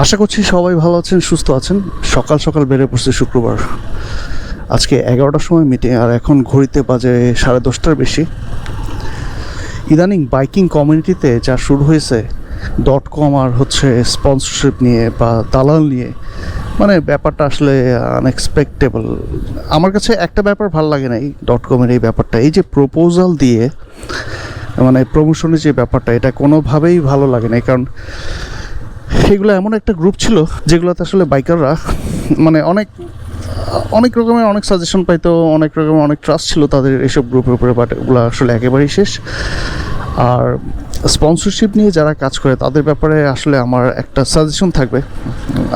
আশা করছি সবাই ভালো আছেন, সুস্থ আছেন। সকাল সকাল বেড়ে পড়ছে শুক্রবার। আজকে এগারোটার সময় মিটিং আর এখন ঘড়িতে বাজে সাড়ে দশটার বেশি। ইদানিং বাইকিং কমিউনিটিতে যা শুরু হয়েছে ডট কম আর হচ্ছে স্পন্সরশিপ নিয়ে বা দালাল নিয়ে মানে ব্যাপারটা আসলে আনএক্সপেক্টেবল আমার কাছে একটা ব্যাপার ভালো লাগে না এই ডট কমের এই ব্যাপারটা। এই যে প্রপোজাল দিয়ে মানে প্রমোশনের যে ব্যাপারটা, এটা কোনোভাবেই ভালো লাগে না। কারণ সেগুলো এমন একটা গ্রুপ ছিল যেগুলোতে আসলে বাইকাররা মানে অনেক অনেক রকমের অনেক সাজেশন পাইতো, অনেক রকমের অনেক ট্রাস্ট ছিল তাদের এইসব গ্রুপের উপরে বাট ওগুলো আসলে একেবারেই শেষ। আর স্পন্সরশিপ নিয়ে যারা কাজ করে, তাদের ব্যাপারে আসলে আমার একটা সাজেশন থাকবে।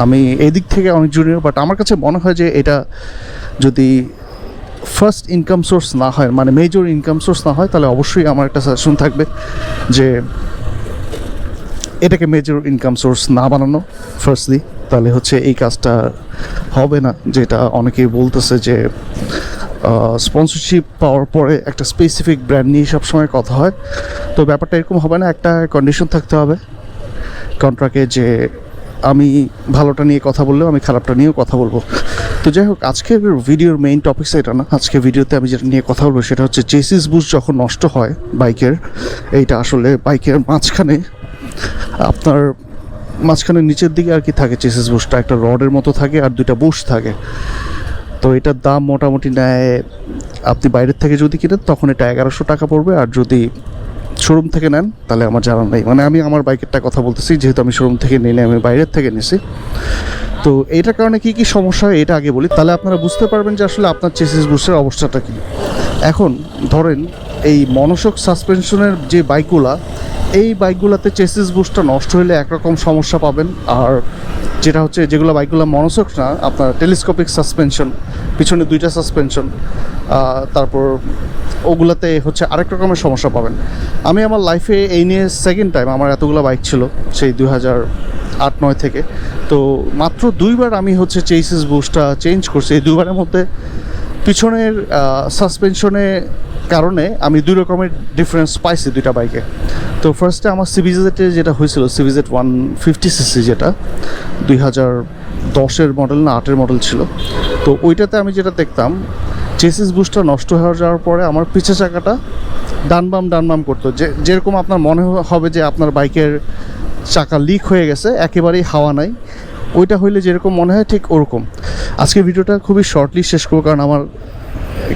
আমি এদিক থেকে অনেক জুনিয়র বাট আমার কাছে মনে হয় যে এটা যদি ফার্স্ট ইনকাম সোর্স না হয় মানে মেজর ইনকাম সোর্স না হয়, তাহলে অবশ্যই আমার একটা সাজেশন থাকবে যে এটাকে মেজর ইনকাম সোর্স না বানানো ফার্স্টলি তাহলে হচ্ছে এই কাজটা হবে না, যেটা অনেকেই বলতেছে যে স্পন্সরশিপ পাওয়ার পরে একটা স্পেসিফিক ব্র্যান্ড নিয়ে সবসময় কথা হয়। তো ব্যাপারটা এরকম হবে না, একটা কন্ডিশন থাকতে হবে। কন্ট্রাক্টে যে আমি ভালোটা নিয়ে কথা বললেও আমি খারাপটা নিয়েও কথা বলব। তো যাই হোক, আজকের ভিডিওর মেইন টপিকস এটা না আজকে ভিডিওতে আমি যেটা নিয়ে কথা বলব সেটা হচ্ছে চেসিস বুস যখন নষ্ট হয় বাইকের, এইটা আসলে বাইকের মাঝখানে আপনার মাঝখানে নিচের দিকে আর কি থাকে চেসিস বুশটা, একটা রডের মতো থাকে আর দুইটা বুশ থাকে। তো এটার দাম মোটামুটি নেয়, আপনি বাইরের থেকে যদি কিনেন তখন এটা এগারোশো টাকা পড়বে আর যদি শোরুম থেকে নেন তাহলে আমার জানা নেই। মানে আমি আমার বাইকেরটা কথা বলতেছি, যেহেতু আমি শোরুম থেকে নিলে আমি বাইরের থেকে নিছি। তো এটার কারণে কি কি সমস্যা হয় এটা আগে বলি। তাহলে আপনারা বুঝতে পারবেন যে আসলে আপনার চেসিস বুসের অবস্থাটা কি। এখন ধরেন এই মনসক সাসপেনশনের যে বাইকগুলা, এই বাইকগুলোতে চেসিস বুসটা নষ্ট হলে একরকম সমস্যা পাবেন। আর যেটা হচ্ছে, যেগুলো বাইকগুলো মনোসক না, আপনার টেলিস্কোপিক সাসপেনশন, পিছনে দুইটা সাসপেনশন তারপর ওগুলাতে হচ্ছে আরেক রকমের সমস্যা পাবেন। আমি আমার লাইফে এই নিয়ে সেকেন্ড টাইম আমার এতগুলো বাইক ছিল, সেই দুই হাজার আট নয় থেকে। তো মাত্র দুইবার আমি হচ্ছে চেসিস বুসটা চেঞ্জ করছি। এই দুইবারের মধ্যে পিছনের সাসপেনশনে কারণে আমি দুই রকমের ডিফারেন্স পাইছি দুইটা বাইকে তো ফার্স্টে আমার সিভিজেটে যেটা হয়েছিল সিভিজেট ওয়ান ফিফটি সিসি যেটা, দুই হাজার দশের মডেল না আটের মডেল ছিল। তো ওইটাতে আমি যেটা দেখতাম চেসিস বুস্টটা নষ্ট হয়ে যাওয়ার পরে আমার পিছে চাকাটা ডানবাম ডানবাম করতো। যে, যেরকম আপনার মনে হবে যে আপনার বাইকের চাকা লিক হয়ে গেছে, একেবারেই হাওয়া নাই। ওইটা হইলে যেরকম মনে হয় ঠিক ওরকম। আজকে ভিডিওটা খুবই শর্টলি শেষ করব, কারণ আমার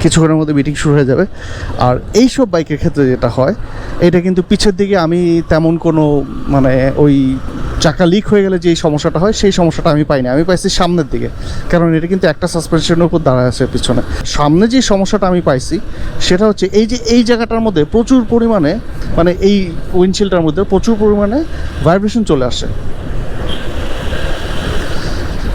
কিছুক্ষণের মধ্যে মিটিং শুরু হয়ে যাবে। আর এই সব বাইকের ক্ষেত্রে যেটা হয়, এটা কিন্তু পিছের দিকে আমি তেমন কোনো মানে ওই চাকা লিক হয়ে গেলে যেই সমস্যাটা হয়, সেই সমস্যাটা আমি পাইনি। আমি পাইছি সামনের দিকে। কারণ এটা কিন্তু একটা সাসপেনশনের উপর দাঁড়ায় আছে পিছনে। সামনে যে সমস্যাটা আমি পাইছি, সেটা হচ্ছে এই যে, এই জায়গাটার মধ্যে প্রচুর পরিমাণে মানে এই উইন্ডশিল্ডটার মধ্যে প্রচুর পরিমাণে ভাইব্রেশন চলে আসে।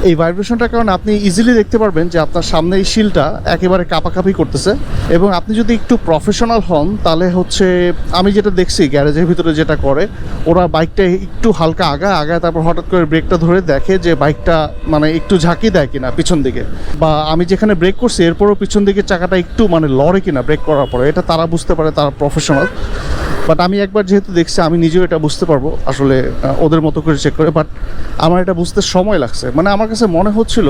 এই ভাইব্রেশনটার কারণে আপনি ইজিলি দেখতে পারবেন যে আপনার সামনে এই শিলটা একেবারে কাপাকাপি করতেছে। এবং আপনি যদি একটু প্রফেশনাল হন, তাহলে হচ্ছে আমি যেটা দেখছি গ্যারেজের ভিতরে যেটা করে, ওরা বাইকটা একটু হালকা আগায় আগায় তারপর হঠাৎ করে ব্রেকটা ধরে দেখে যে বাইকটা মানে একটু ঝাঁকি দেয় কিনা পিছন দিকে। বা আমি যেখানে ব্রেক করছি, এরপরও পিছন দিকে চাকাটা একটু মানে লড়ে কিনা ব্রেক করার পরে। এটা তারা বুঝতে পারে, তারা প্রফেশনাল বাট আমি একবার যেহেতু দেখছি, আমি নিজেও এটা বুঝতে পারব আসলে ওদের মতো করে চেক করে। বাট আমার এটা বুঝতে সময় লাগছে। মানে আমার কাছে মনে হচ্ছিল,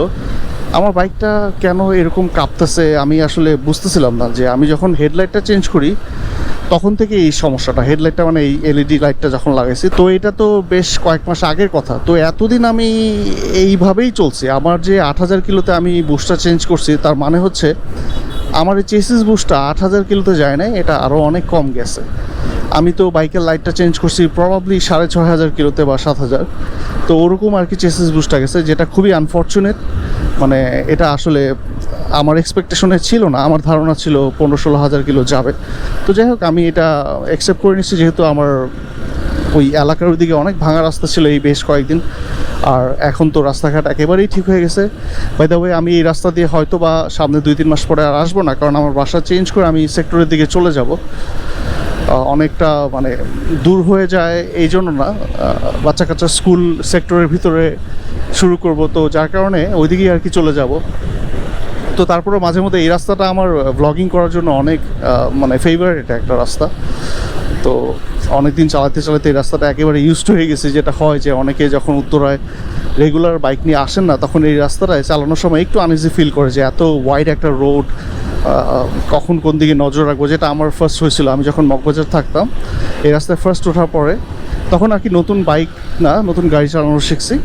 আমার বাইকটা কেন এরকম কাঁপতেছে? আমি আসলে বুঝতেছিলাম না যে আমি যখন হেডলাইটটা চেঞ্জ করি, তখন থেকে এই সমস্যাটা। হেডলাইটটা মানে এই এলইডি লাইটটা যখন লাগাইছি, তো এটা তো বেশ কয়েক মাস আগের কথা। তো এতদিন আমি এইভাবেই চলছি। আমার যে আট হাজার কিলোতে আমি বুস্টটা চেঞ্জ করছি, তার মানে হচ্ছে, আমার এই চেসিস বুস্টটা আট হাজার কিলোতে যায় নাই, এটা আরও অনেক কম গেছে। আমি তো বাইকের লাইটটা চেঞ্জ করছি প্রবাবলি সাড়ে ছয় হাজার কিলোতে বা সাত হাজার। তো ওরকম আর কি চেসিস বুস্টটা গেছে, যেটা খুবই আনফর্চুনেট মানে এটা আসলে আমার এক্সপেকটেশনে ছিল না, আমার ধারণা ছিল পনেরো ষোলো হাজার কিলো যাবে। তো যাই হোক, আমি এটা অ্যাকসেপ্ট করে নিচ্ছি, যেহেতু আমার ওই এলাকার ওইদিকে অনেক ভাঙা রাস্তা ছিল এই বেশ কয়েকদিন। আর এখন তো রাস্তাঘাট একেবারেই ঠিক হয়ে গেছে। বাই দ্য ওয়ে আমি এই রাস্তা দিয়ে হয়তো বা সামনে দুই তিন মাস পরে আর আসব না, কারণ আমার বাসা চেঞ্জ করে আমি সেক্টরের দিকে চলে যাব। অনেকটা মানে দূর হয়ে যায় এই জন্য না বাচ্চা কাচ্চা স্কুল সেক্টরের ভিতরে শুরু করব। তো যার কারণে ওইদিকেই আর কি চলে যাব। তো তারপরে মাঝে মধ্যে এই রাস্তাটা আমার ব্লগিং করার জন্য অনেক মানে ফেভারিট একটা রাস্তা। তো অনেক দিন চালাতে চালাতে এই রাস্তাটা একেবারে ইউজড হয়ে গেছে, যেটা হয় যে অনেকে যখন উত্তরায় রেগুলার বাইক নিয়ে আসেন না, তখন এই রাস্তাটায় চালানোর সময় একটু আনইজি ফিল করে যে এত ওয়াইড একটা রোড কখন কোন দিকে নজর রাখব, যেটা আমার ফার্স্ট হয়েছিল। আমি যখন মগবাজার থাকতাম, এই রাস্তায় ফার্স্ট ওঠার পরে তখন আর কি নতুন বাইক না, নতুন গাড়ি চালানো শিখছি।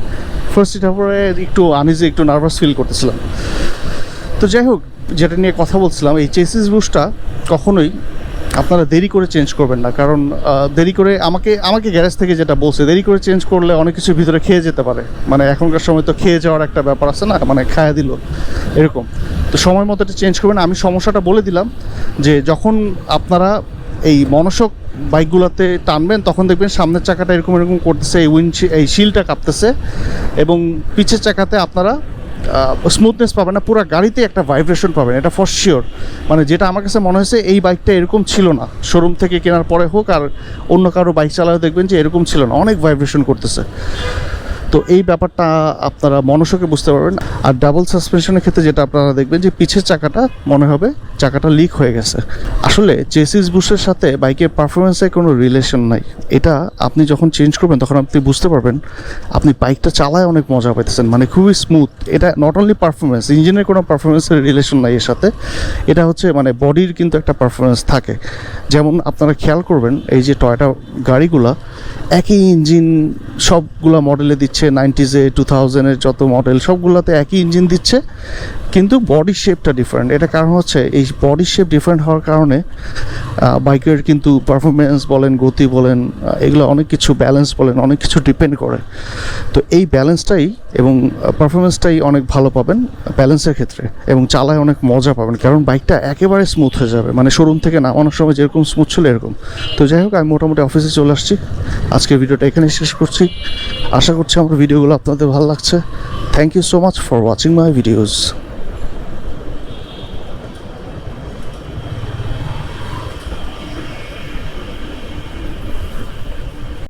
ফার্স্ট ওঠার পরে একটু আনইজি একটু নার্ভাস ফিল করতেছিলাম। তো যাই হোক, যেটা নিয়ে কথা বলছিলাম, এই চেসিস বুসটা কখনোই আপনারা দেরি করে চেঞ্জ করবেন না, কারণ দেরি করে আমাকে আমাকে গ্যারেজ থেকে যেটা বলছে, দেরি করে চেঞ্জ করলে অনেক কিছু ভিতরে খেয়ে যেতে পারে। মানে এখনকার সময় তো খেয়ে যাওয়ার একটা ব্যাপার আছে না মানে খায়া দিল, এরকম। তো সময় মতো এটা চেঞ্জ করবেন। আমি সমস্যাটা বলে দিলাম যে, যখন আপনারা এই মনসক বাইকগুলোতে টানবেন, তখন দেখবেন সামনের চাকাটা এরকম এরকম করতেছে, এই উইন্ড এই শিলটা কাঁপতেছে এবং পিছের চাকাতে আপনারা স্মুথনেস পাবেন না, পুরো গাড়িতে একটা ভাইব্রেশন পাবেন, এটা ফর শিওর মানে যেটা আমার কাছে মনে হয়েছে, এই বাইকটা এরকম ছিল না। শোরুম থেকে কেনার পরে হোক আর অন্য কারও বাইক চালালে দেখবেন যে এরকম ছিল না, অনেক ভাইব্রেশন করতেছে। তো এই ব্যাপারটা আপনারা মনসকে বুঝতে পারবেন। আর ডাবল সাসপেনশনের ক্ষেত্রে যেটা আপনারা দেখবেন যে পিছের চাকাটা মনে হবে চাকাটা লিক হয়ে গেছে। আসলে চেসিস বুশের সাথে বাইকের পারফরমেন্সের কোনো রিলেশন নাই। এটা আপনি যখন চেঞ্জ করবেন, তখন আপনি বুঝতে পারবেন, আপনি বাইকটা চালায় অনেক মজা পাইতেছেন। মানে খুবই স্মুথ এটা নট অনলি পারফরমেন্স ইঞ্জিনের কোনো পারফরমেন্সের রিলেশন নাই এর সাথে। এটা হচ্ছে মানে বডির কিন্তু একটা পারফরমেন্স থাকে। যেমন আপনারা খেয়াল করবেন, এই যে টয়টা গাড়িগুলা, একই ইঞ্জিন সবগুলা মডেলে দিচ্ছে। নাইনটিজে টু থাউজেন্ডের যত মডেল সবগুলোতে একই ইঞ্জিন দিচ্ছে। কিন্তু বডি শেপটা ডিফারেন্ট এটা কারণ হচ্ছে এই বডি শেপ ডিফারেন্ট হওয়ার কারণে বাইকের কিন্তু পারফরমেন্স বলেন, গতি বলেন এগুলো অনেক কিছু ব্যালেন্স বলেন, অনেক কিছু ডিপেন্ড করে। তো এই ব্যালেন্সটাই এবং পারফরমেন্সটাই অনেক ভালো পাবেন ব্যালেন্সের ক্ষেত্রে এবং চালায় অনেক মজা পাবেন। কারণ বাইকটা একেবারে স্মুথ হয়ে যাবে। মানে শোরুম থেকে নামানোর সময় যেরকম স্মুথ ছিল এরকম। তো যাই হোক, আমি মোটামুটি অফিসে চলে আসছি। আজকের ভিডিওটা এখানে শেষ করছি। আশা করছি আমার ভিডিওগুলো আপনাদের ভালো লাগছে। Thank you so much for watching my videos